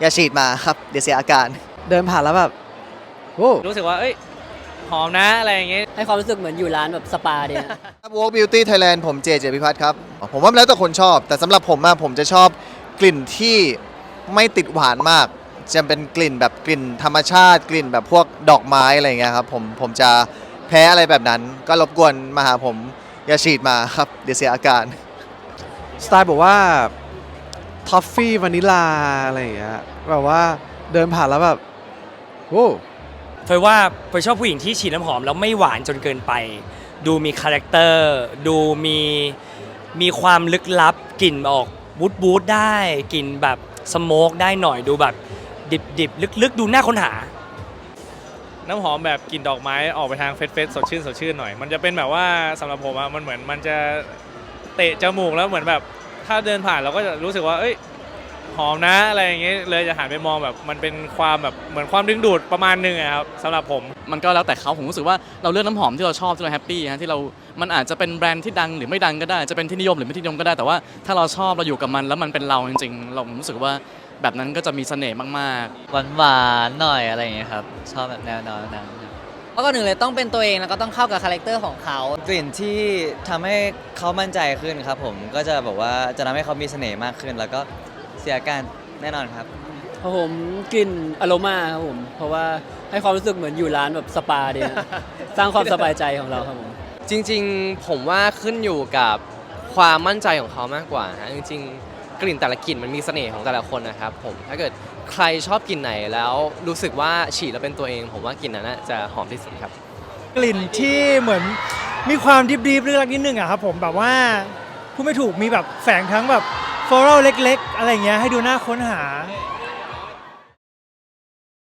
อย่าฉีดมาครับ เดี๋ยวเสียอาการ เดินผ่านแล้วแบบโอ้รู้สึกว่า เอ้ย หอมนะ อะไรอย่างเงี้ย ให้ความรู้สึกเหมือนอยู่ร้านแบบสปาเดียครับ Walk Beauty Thailand ผมเจเจพิพัฒน์ครับ ผมว่ามันแล้วแต่คนชอบ แต่สำหรับผมอะผมจะชอบกลิ่นที่ไม่ติดหวานมาก จะเป็นกลิ่นแบบกลิ่นธรรมชาติ กลิ่นแบบพวกดอกไม้อะไรอย่างเงี้ยครับผมผมจะแพ้อะไรแบบนั้น ก็รบกวนมาหาผมอย่าฉีดมาครับ เดี๋ยวเสียอาการ สไตล์บอกว่า ทอฟฟี่วานิลาอะไรอย่างเงี้ยแบบว่าเดินผ่านแล้วแบบโอ้เฟยว่าเฟยชอบผู้หญิงที่ฉีดน้ำหอมแล้วไม่หวานจนเกินไป ดูมีคาแรคเตอร์ดูมีมีความลึกลับกลิ่นออกบูดบูดได้กลิ่นแบบสโมกได้หน่อยดูแบบ ดิบดิบลึกๆ ดูน่าค้นหา น้ำหอมแบบกลิ่นดอกไม้ออกไปทางเฟสเฟสสดชื่นสดชื่นหน่อย มันจะเป็นแบบว่าสำหรับผมอะมันเหมือนมันจะเตะจมูกแล้วเหมือนแบบ ถ้าเดินผ่านเราก็จะรู้สึกว่า เอ้ยหอมนะอะไรอย่างเงี้ยเลยจะหันไปมองแบบมันเป็นความแบบเหมือนความดึงดูดประมาณหนึงอะครับสำหรับผม มันก็แล้วแต่เขาผมรู้สึกว่าเราเลือกน้ำหอมที่เราชอบที่เราแฮปปี้ฮะที่เรา มันอาจจะเป็นแบรนด์ที่ดังหรือไม่ดังก็ได้ จะเป็นที่นิยมหรือไม่ที่นิยมก็ได้ แต่ว่าถ้าเราชอบเราอยู่กับมัน แล้วมันเป็นเราจริงๆ เราผมรู้สึกว่าแบบนั้นก็จะมีเสน่ห์มากๆหวานหวานๆหน่อยอะไรอย่างเงี้ยครับ ชอบแบบแนวๆนั้นค รับเพราะก่อนหนึ่งเลยต้องเป็นตัวเองแล้วก็ต้องเข้ากับคาแรคเตอร์ของเขา กลิ่นที่ทำให้เขามั่นใจขึ้นครับผมก็จะบอกว่าจะทำให้เขามีเสน่ห์มากขึ้น แล้วก็เสียอาการแน่นอนครับเพราะผมกลิ่นอโรมาครับผม เพราะว่าให้ความรู้สึกเหมือนอยู่ร้านแบบสปาเดียสร้างความสบายใจของเราครับผม จริง ๆ ผมว่าขึ้นอยู่กับความมั่นใจของเขามากกว่าฮะจริง ๆ กลิ่นแต่ละกลิ่นมันมีเสน่ห์ของแต่ละคนนะครับผมถ้าเกิดใครชอบกลิ่นไหนแล้วรู้สึกว่าฉีดแล้วเป็นตัวเอง ผมว่ากลิ่นนั้นน่ะจะหอมที่สุดครับ กลิ่นที่เหมือนมีความดิบดีเรื่องนิดนึงอะครับผมแบบว่าผู้ไม่ถูกมีแบบแฝงทั้งแบบฟลอรัลเล็ก ๆ อะไรอย่างเงี้ยให้ดูน่าค้นหา